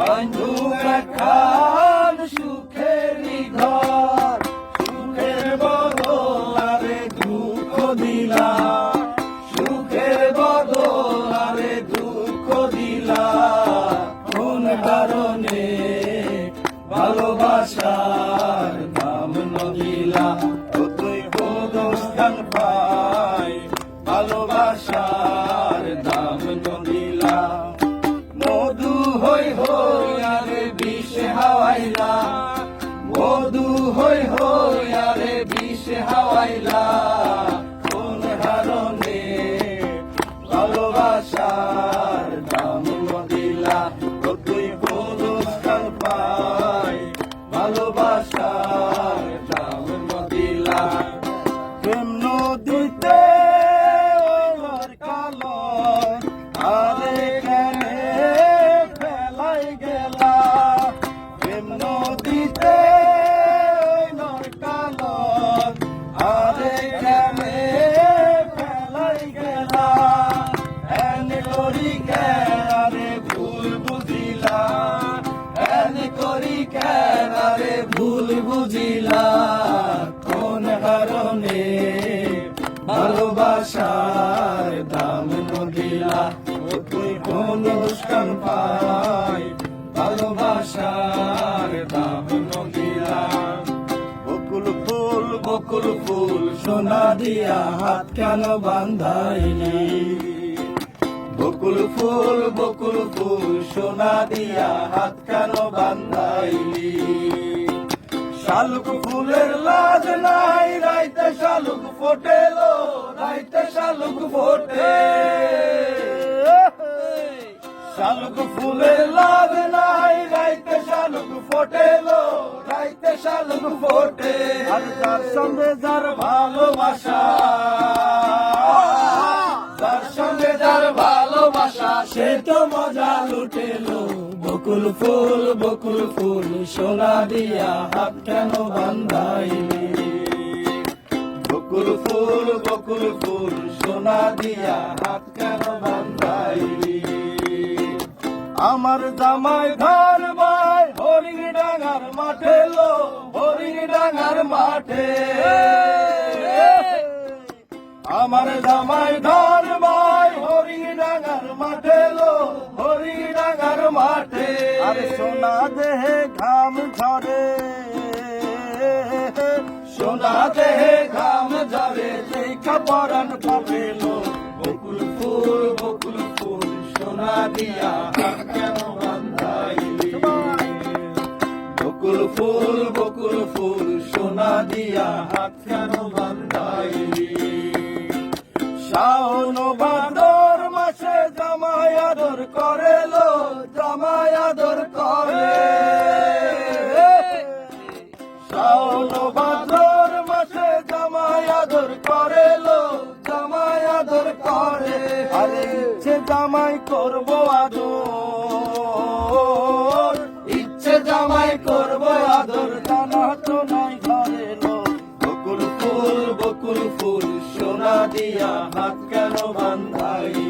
বন্ধু মেখান ভালোবাসার দাম নদিলা ও তুই কোন দুষ্কাম পাই? ভালোবাসার দাম নদিলা বকুল ফুল বকুল ফুল, সোনা দিয়া হাত কেন বান্ধাইলি? বকুল ফুল বকুল ফুল, সোনা দিয়া হাত কেন বান্ধাইলি? শালুক ফুলের লাজ নাই, রাইতে শালুক ফোটেলো, রাইতে শালুক ফোটে। শালুক ফুলের লাজ নাই, রাইতে শালুক ফোটেলো, রাইতে শালুক ফোটে। আর তার সঙ্গে যার ভালোবাসা, যার সঙ্গে যার ভালোবাসা, সে তো মজা লুটেলো। বকুল ফুল বকুল ফুল সোনা দিয়া হাত কেন বান্ধাইলি? বকুল ফুল বকুল ফুল সোনা দিয়া হাত কেন বান্ধাইলি? আমার জামাই ধান ভাই, হরিণ ডাঙার মাঠে লো, হরিণ ডাঙার মাঠে। আমার জামাই ধান দেহে ঘাম ঝরে। সোনা দেহে ঘাম ঝরে দেখা পরান পাবেলো বকুল ফুল বকুল ফুল, সোনা দিয়া কেন বান্ধাইলি? বকুল ফুল বকুল ফুল, সোনা দিয়া কেন বান্ধাইলি? শাওন জামাই আদর করে লো, জামাই আদর করে। শাওন বাদর মাসে জামাই আদর করে লো, জামাই আদর করে। আরে, ইচ্ছে জামাই করব আদর। ইচ্ছে জামাই করব আদর জানা তো নাই ঘরে লো। বকুল ফুল বকুল ফুল, সোনা দিয়া হাত কেন বান্ধাইলি বকুল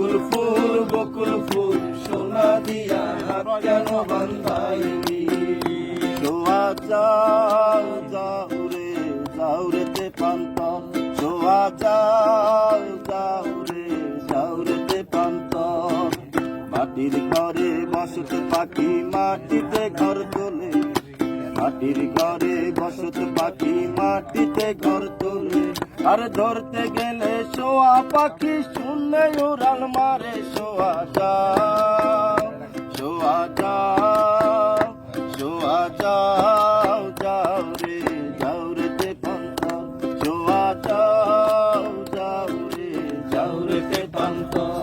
বকুল ফুল বকুল ফুল, সোনা দিয়া কেন বান্ধাইনি সোয়া যাও যাও রে যাও রে তে পান্ত সোয়া যাও যাও রে যাও রে তে পান্ত মাটির ঘরে বসত পাখি, মাটিতে ঘর তোলে। মাটির ঘরে বসত পাখি, মাটিতে ঘর তোলে। আর ধরতে গেলে শোয়া পাখি শূন্য উড়াল মারে, শোয়া যাও শোয়া যাও শোয়া যাও যাও রে যাও রে তেপান্তর শোয়া যাও যাও রে যাও রে তেপান্তর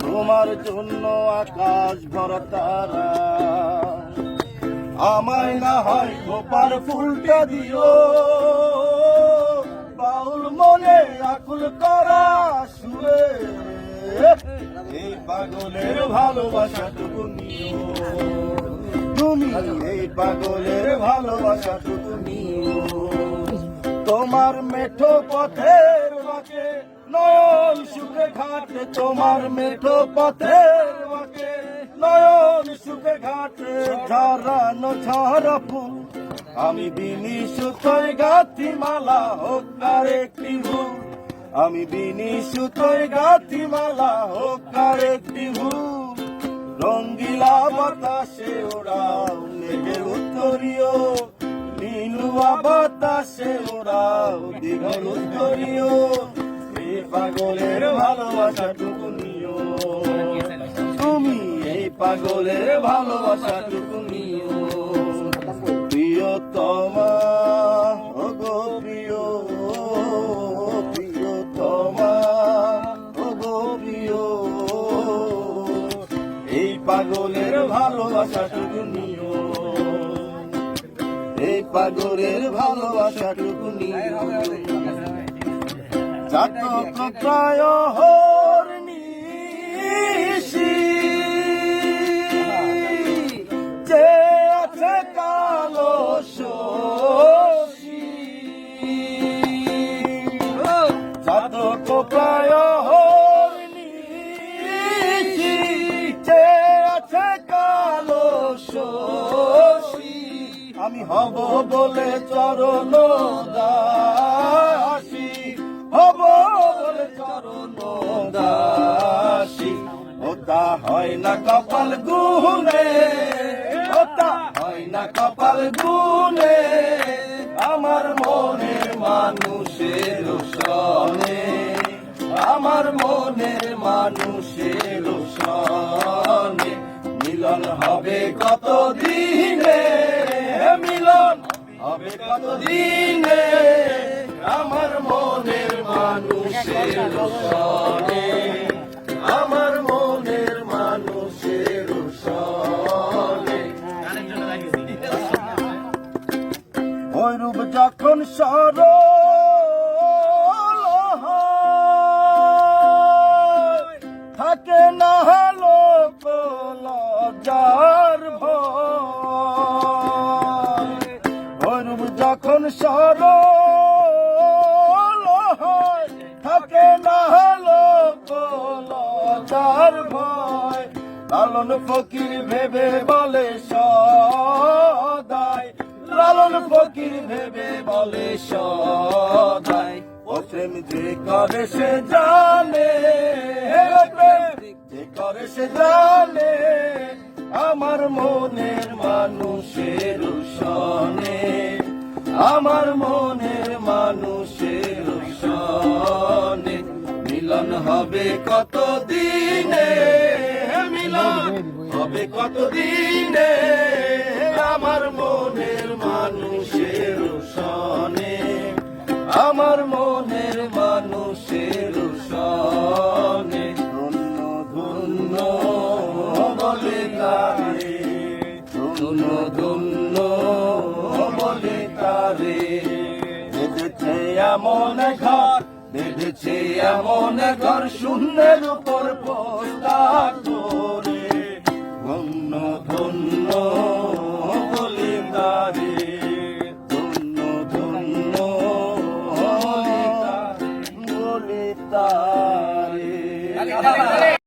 তোমার জন্য আকাশ ভরা তারা। আমায় না হয় গোপার ফুলটা দিও। বাউল মনে আকুল করা শুয়ে এই পাগলের ভালোবাসাটুকু নিও। তুমি এই পাগলের ভালোবাসাটুকু নিও। তোমার মেঠো পথের বাঁকে নয়ন সুখে ঘাটে। তোমার মেঠো পথের নয়ন সুখে ঘাটে ঝরানো ঝরা ফুল আমি বিনি সুতোয় গাথি মালা হোক আর একটি ভুল। আমি বিনি সুতোয় গাথি মালা হোক আর একটি ভুল। রঙ্গিলা বাতাসে ওড়াও মেঘের উত্তরীয়। নীলুয়া বাতাসে ওড়াও দীঘল উত্তরীয়। এই পাগলের ভালোবাসা টুকু নিও তুমি এই পাগলের ভালোবাসা টুকু নিও প্রিয়তমা ও গো প্রিয় গো প্রিয়। এই পাগলের ভালোবাসাটুকু নিও এই পাগলের ভালোবাসাটুকু নিও চাতক প্রায় হরনিশি আছে কালো শশী। আমি হব বলে চরণ দাসী। হব বলে চরণ দাসী। ওটা হয় না কপাল গুনে ওটা হয় না কপাল গুনে আমার মনের মানুষের সনে আমার মনের মানুষের সনে মিলন হবে কত দিনে মিলন হবে কত দিনে আমার মনের মানুষের সনে আমার মনের মানুষের সনে ওই রূপ যখন সরল লজ্জার ভয়, লালন ফকির ভেবে বলে সদাই। লালন ফকির ভেবে বলে সদাই। ও প্রেম যে করে সে জানে যে করে সে জানে, আমার মনের মানুষের সনে আমার মনের মানুষের হবে কত দিনে মিলন হবে কত দিনে আমার মনের বেঁধেছে এমন ঘর শূন্যের উপর পোস্তা করে ধন্য ধন্য।